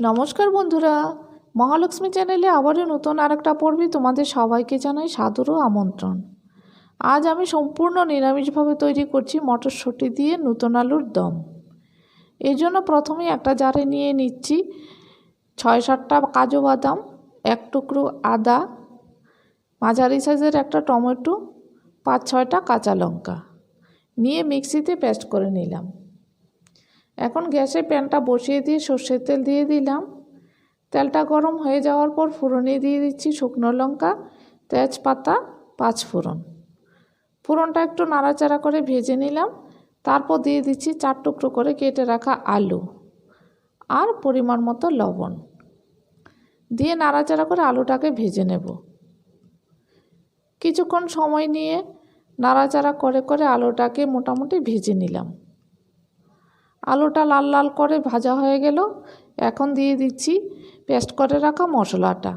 নমস্কার বন্ধুরা। মহালক্ষ্মী চ্যানেলে আবারও নতুন আর একটা পর্বে তোমাদের সবাইকে জানাই সাদর আমন্ত্রণ। আজ আমি সম্পূর্ণ নিরামিষভাবে তৈরি করছি মটরশুঁটি দিয়ে নতুন আলুর দম। এই জন্য প্রথমেই একটা জারে নিয়ে নিচ্ছি ছয় সাতটা কাজু বাদাম, এক টুকরো আদা, মাঝারি সাইজের একটা টমেটো, পাঁচ ছয়টা কাঁচা লঙ্কা। নিয়ে মিক্সিতে পেস্ট করে নিলাম। এখন গ্যাসে প্যানটা বসিয়ে দিয়ে সর্ষের তেল দিয়ে দিলাম। তেলটা গরম হয়ে যাওয়ার পর ফোড়নে দিয়ে দিচ্ছি শুকনো লঙ্কা, তেজপাতা, পাঁচ ফোড়ন। ফোড়নটা একটু নাড়াচাড়া করে ভেজে নিলাম। তারপর দিয়ে দিচ্ছি চার টুকরো করে কেটে রাখা আলু আর পরিমাণ মতো লবণ। দিয়ে নাড়াচাড়া করে আলুটাকে ভেজে নেব। কিছুক্ষণ সময় নিয়ে নাড়াচাড়া করে করে আলুটাকে মোটামুটি ভেজে নিলাম। আলুটা লাল লাল করে ভাজা হয়ে গেল। এখন দিয়ে দিচ্ছি পেস্ট করে রাখা মশলাটা।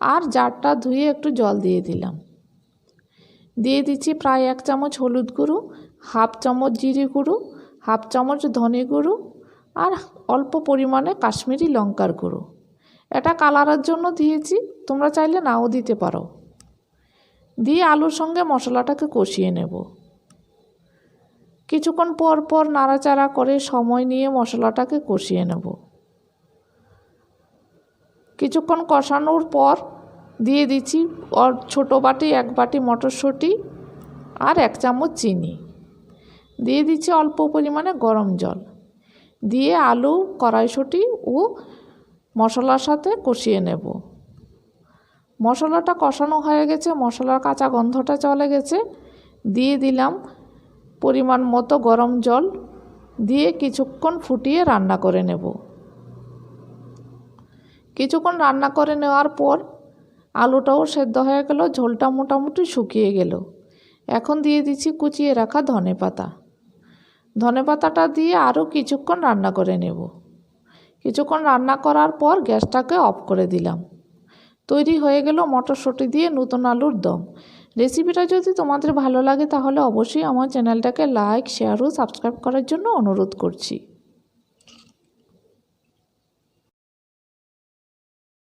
আর জারটা ধুয়ে একটু জল দিয়ে দিলাম। দিয়ে দিচ্ছি প্রায় এক চামচ হলুদ গুঁড়ো, হাফ চামচ জিরে গুঁড়ো, হাফ চামচ ধনে গুঁড়ো আর অল্প পরিমাণে কাশ্মীরি লঙ্কার গুঁড়ো। এটা কালারের জন্য দিয়েছি, তোমরা চাইলে নাও দিতে পারো। দিয়ে আলুর সঙ্গে মশলাটাকে কষিয়ে নেব। কিছুক্ষণ পর পর নাড়াচাড়া করে সময় নিয়ে মশলাটাকে কষিয়ে নেব। কিছুক্ষণ কষানোর পর দিয়ে দিচ্ছি ছোটো বাটি, এক বাটি মটরশুঁটি আর এক চামচ চিনি। দিয়ে দিচ্ছি অল্প পরিমাণে গরম জল। দিয়ে আলু, কড়াইশুঁটি ও মশলার সাথে কষিয়ে নেব। মশলাটা কষানো হয়ে গেছে, মশলার কাঁচা গন্ধটা চলে গেছে। দিয়ে দিলাম পরিমাণ মতো গরম জল দিয়ে কিছুক্ষণ ফুটিয়ে রান্না করে নেব। কিছুক্ষণ রান্না করে নেওয়ার পর আলুটাও সেদ্ধ হয়ে গেল, ঝোলটা মোটামুটি শুকিয়ে গেল। এখন দিয়ে দিচ্ছি কুচিয়ে রাখা ধনে পাতা। ধনে পাতাটা দিয়ে আরও কিছুক্ষণ রান্না করে নেব। কিছুক্ষণ রান্না করার পর গ্যাসটাকে অফ করে দিলাম। তৈরি হয়ে গেল মটরশুঁটি দিয়ে নতুন আলুর দম। রেসিপিটা যদি তোমাদের ভালো লাগে তাহলে অবশ্যই আমার চ্যানেলটাকে লাইক শেয়ার ও সাবস্ক্রাইব করার জন্য অনুরোধ করছি।